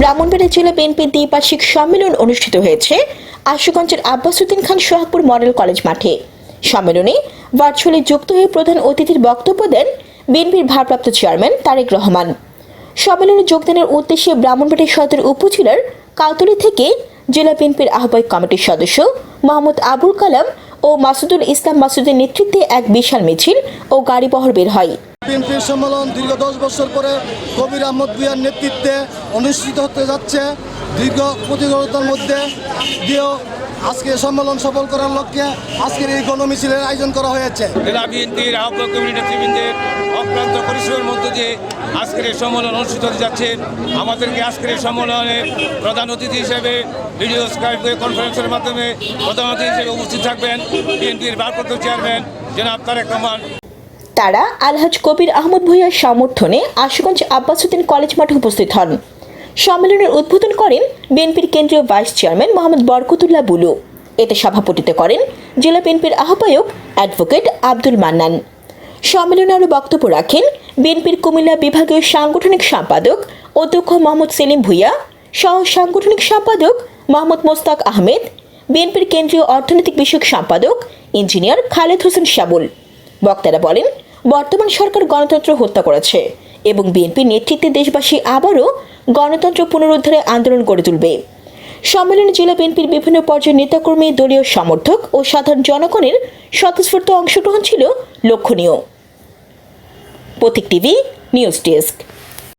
ব্রাহ্মণবাড়িয়া জেলা বিএনপির দ্বিবার্ষিক সম্মেলন অনুষ্ঠিত হয়েছে আশুগঞ্জের আব্বাসুদ্দিন খান সোহাগপুর মডেল কলেজ মাঠে। সম্মেলনে ভার্চুয়ালি যুক্ত হয়ে প্রধান অতিথির বক্তব্য দেন বিএনপির ভারপ্রাপ্ত চেয়ারম্যান তারেক রহমান। সম্মেলনে যোগদানের উদ্দেশ্যে ব্রাহ্মণবাড়িয়া সদর উপজেলার কালতলি থেকে জেলা বিএনপির আহ্বায়ক কমিটির সদস্য মোহাম্মদ আবুল কালাম ও মাসুদুল ইসলাম মাসুদের নেতৃত্বে এক বিশাল মিছিল ও গাড়িবহর বের হয়। বিএনপির সম্মেলন দীর্ঘ দশ বছর পরে কবির আহমদ ভুইয়ার নেতৃত্বে অনুষ্ঠিত হতে যাচ্ছে। দীর্ঘ প্রতিযোগিতার মধ্যে দিয়েও আজকে সম্মেলন সফল করার লক্ষ্যে আজকের এই গণমিছিলের আয়োজন করা হয়েছে। জেলা বিএনপির আহ্বায়ক কমিটি নেতৃবৃন্দের অক্লান্ত পরিশ্রমের মধ্য দিয়ে আজকের এই সম্মেলন অনুষ্ঠিত হতে যাচ্ছে। আমাদেরকে আজকের এই সম্মেলনে প্রধান অতিথি হিসেবে ভিডিও স্কাইপ কনফারেন্সের মাধ্যমে প্রধান অতিথি হিসেবে উপস্থিত থাকবেন। বিএনপির ভারপ্রাপ্ত চেয়ারম্যান জনাব তারেক রহমান। তারা আলহাজ কবির আহমদ ভূঁইয়ার সমর্থনে আশুগঞ্জ আব্বাসুদ্দিন কলেজ মাঠে উপস্থিত হন। সম্মেলনের উদ্বোধন করেন বিএনপির কেন্দ্রীয় ভাইস চেয়ারম্যান মোহাম্মদ বরকতুল্লাহ বুলু। এতে সভাপতিত্ব করেন জেলা বিএনপির আহ্বায়ক অ্যাডভোকেট আব্দুল মান্নান। সম্মেলনে আরও বক্তব্য রাখেন বিএনপির কুমিল্লা বিভাগীয় সাংগঠনিক সম্পাদক অধ্যক্ষ মোহাম্মদ সেলিম ভূঁইয়া সহ সাংগঠনিক সম্পাদক মোহাম্মদ মোস্তাক আহমেদ, বিএনপির কেন্দ্রীয় অর্থনৈতিক বিষয়ক সম্পাদক ইঞ্জিনিয়ার খালেদ হোসেন শাবুল। বক্তারা বলেন বর্তমান সরকার গণতন্ত্র হত্যা করেছে এবং বিএনপির নেতৃত্বে দেশবাসী আবারও গণতন্ত্র পুনরুদ্ধারে আন্দোলন গড়ে তুলবে। সম্মেলনে জেলা বিএনপির বিভিন্ন পর্যায়ের নেতাকর্মী, দলীয় সমর্থক ও সাধারণ জনগণের স্বতঃস্ফূর্ত অংশগ্রহণ ছিল লক্ষণীয়। Protik TV, news desk.